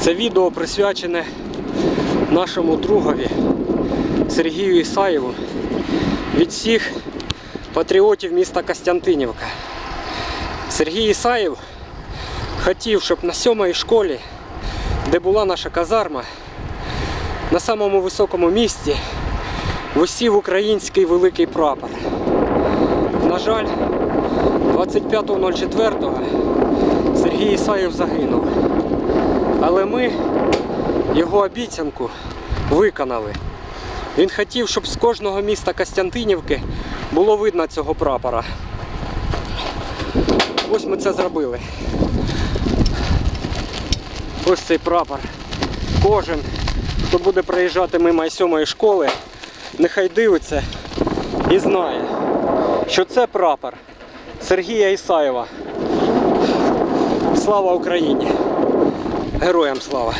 Це відео присвячене нашому другові Сергію Ісаєву від всіх патріотів міста Костянтинівка. Сергій Ісаєв хотів, щоб на сьомій школі, де була наша казарма, на самому високому місці висів український великий прапор. На жаль, 25.04 Сергій Ісаєв загинув. Але ми його обіцянку виконали. Він хотів, щоб з кожного міста Костянтинівки було видно цього прапора. Ось ми це зробили. Ось цей прапор. Кожен, хто буде проїжджати мимо сьомої школи, нехай дивиться і знає, що це прапор Сергія Ісаєва. Слава Україні! Героям слава!